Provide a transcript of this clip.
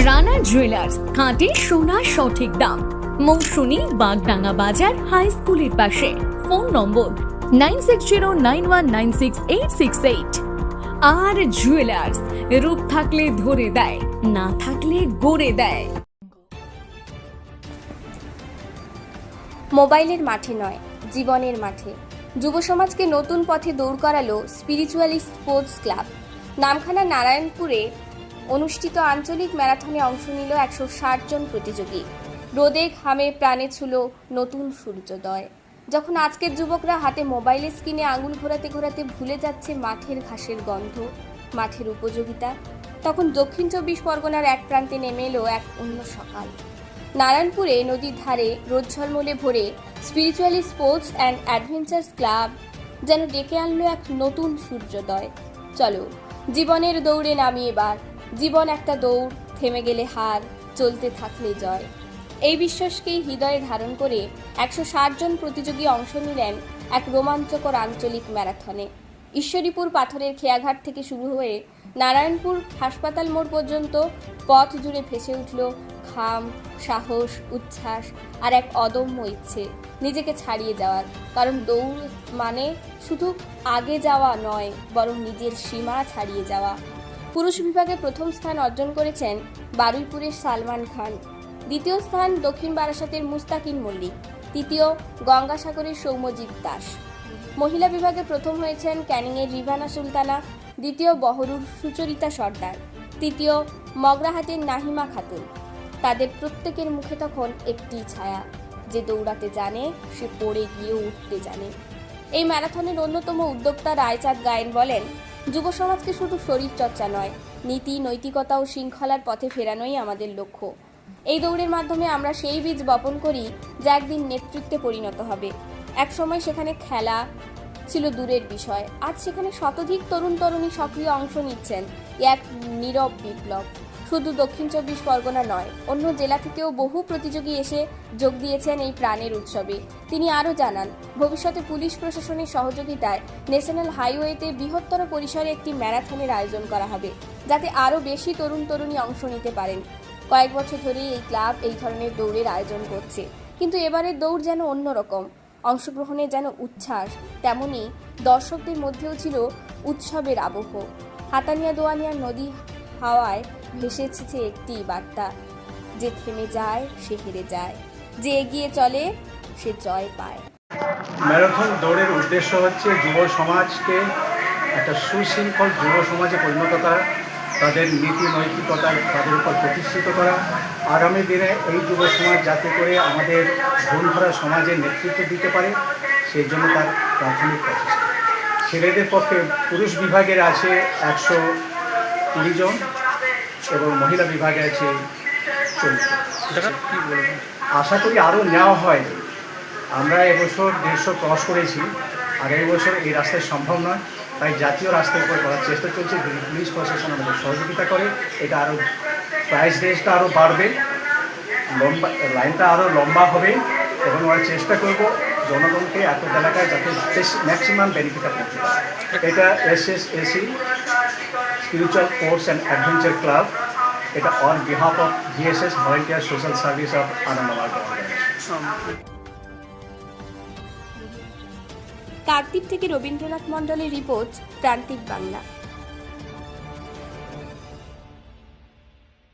Rana jewellers খাঁটি সোনার সঠিক দাম। মৌসুমী বাগডাঙ্গা বাজার হাই স্কুলের পাশে। Phone number nine six zero nine one nine six eight six eight আর জুয়েলার্স রূপ থাকলে ধরে দেয়, না থাকলে গড়ে দেয়। মোবাইলের মাঠে নয়, জীবনের মাঠে। যুব সমাজকে নতুন পথে দৌড় করালো স্পিরিচুয়ালি স্পোর্টস ক্লাব নামখানা নারায়ণপুরে অনুষ্ঠিত আঞ্চলিক ম্যারাথনে অংশ নিল একশো ষাট জন প্রতিযোগী। রোদে ঘামে প্রাণে ছিল নতুন সূর্যোদয়। যখন আজকের যুবকরা হাতে মোবাইলের স্ক্রিনে আঙুল ঘোরাতে ঘোরাতে ভুলে যাচ্ছে মাঠের ঘাসের গন্ধ, মাঠের উপযোগিতা, তখন দক্ষিণ চব্বিশ পরগনার এক প্রান্তে নেমে এলো এক অন্য সকাল। নারায়ণপুরে নদীর ধারে রোদ ঝলমলে ভরে spiritually sports and adventures club যেন ডেকে আনলো এক নতুন সূর্যোদয়। চলো, জীবনের দৌড়ে নামি এবার জীবন একটা দৌড়, থেমে গেলে হার, চলতে থাকলে জয়। এই বিশ্বাসকেই হৃদয়ে ধারণ করে একশো ষাট জন প্রতিযোগী অংশ নিলেন এক রোমাঞ্চকর আঞ্চলিক ম্যারাথনে। ঈশ্বরীপুর পাথরের খেয়াঘাট থেকে শুরু হয়ে নারায়ণপুর হাসপাতাল মোড় পর্যন্ত পথ জুড়ে ভেসে উঠল খাম সাহস, উচ্ছ্বাস আর এক অদম্য ইচ্ছে, নিজেকে ছাড়িয়ে যাওয়ার। কারণ দৌড় মানে শুধু আগে যাওয়া নয়, বরং নিজের সীমা ছাড়িয়ে যাওয়া। পুরুষ বিভাগে প্রথম স্থান অর্জন করেছেন বারুইপুরের সালমান খান। দ্বিতীয় স্থান দক্ষিণ বারাসাতের মুস্তাকিন মল্লিক। তৃতীয় গঙ্গাসাগরের সৌম্যজিৎ দাস। মহিলা বিভাগে প্রথম হয়েছেন ক্যানিংয়ের রিভানা সুলতানা, দ্বিতীয় বহরুর সুচরিতা সর্দার, তৃতীয় মগরাহাটের নাহিমা খাতুন। তাদের প্রত্যেকের মুখে তখন একটি ছায়া, যে দৌড়াতে জানে, সে পড়ে গিয়ে উঠতে জানে। এই ম্যারাথনের অন্যতম উদ্যোক্তা রায়চাঁদ গায়েন বলেন যুব সমাজকে শুধু শরীর চর্চা নয়, নীতি, নৈতিকতা ও শৃঙ্খলার পথে ফেরানোই আমাদের লক্ষ্য। এই দৌড়ের মাধ্যমে আমরা সেই বীজ বপন করি যা একদিন নেতৃত্বে পরিণত হবে। একসময় সেখানে খেলা ছিল দূরের বিষয়। আজ সেখানে শতাধিক তরুণ তরুণী সক্রিয় অংশ নিচ্ছেন এক নীরব বিপ্লব। শুধু দক্ষিণ চব্বিশ পরগনা নয়, অন্য জেলা থেকেও বহু প্রতিযোগী এসে যোগ দিয়েছেন এই প্রাণের উৎসবে। তিনি আরও জানান, ভবিষ্যতে পুলিশ প্রশাসনের সহযোগিতায় ন্যাশনাল হাইওয়েতে বৃহত্তর পরিসরে একটি ম্যারাথনের আয়োজন করা হবে, যাতে আরও বেশি তরুণ তরুণী অংশ নিতে পারেন। কয়েক বছর ধরেই এই ক্লাব এই ধরনের দৌড়ের আয়োজন করছে, কিন্তু এবারের দৌড় যেন অন্যরকম অংশগ্রহণে যেন উচ্ছ্বাস, তেমনি দর্শকদের মধ্যেও ছিল উৎসবের আবহ। হাতানিয়া দোয়ানিয়া নদী হাওয়ায় ভেসে এসেছে একটি বার্তা, যে থেমে যায় সে হেরে যায়, যে এগিয়ে চলে সে জয় পায়। ম্যারাথন দৌড়ের উদ্দেশ্য হচ্ছে যুব সমাজকে একটা সুশৃঙ্খল যুব সমাজে পরিণত করা, তাদের নীতি নৈতিকতার তাদের উপর প্রতিষ্ঠিত করা। আগামী দিনে এই যুব সমাজ যাতে করে আমাদের ভুল ভরা সমাজে নেতৃত্ব দিতে পারে, সেই জন্য তার প্রাথমিক প্রচেষ্টা। ছেলেদের পক্ষে পুরুষ বিভাগের আছে একশো কুড়ি জন। এবং মহিলা বিভাগে আছে। আশা করি আরও নেওয়া হয়। আমরা এবছর দেড়শো ক্রস করেছি। আগামী বছর এই রাস্তায় সম্ভব নয়। তাই জাতীয় রাস্তার উপর করার চেষ্টা চলছে। পুলিশ প্রশাসন আমাদের সহযোগিতা করে এটা আরও প্রাইস রেঞ্জটা আরও বাড়বে। লম্বা লাইনটা আরও লম্বা হবে। এবং আমরা চেষ্টা করব জনগণকে এত এলাকায় যাতে ম্যাক্সিমাম বেনিফিটটা করতে পারে এটা S S AC spiritual course and adventure club এটা on behalf of VSS volunteer social service of Ananda Kartik থেকে রবীন্দ্রনাথ মণ্ডলের রিপোর্ট প্রান্তিক বাংলা।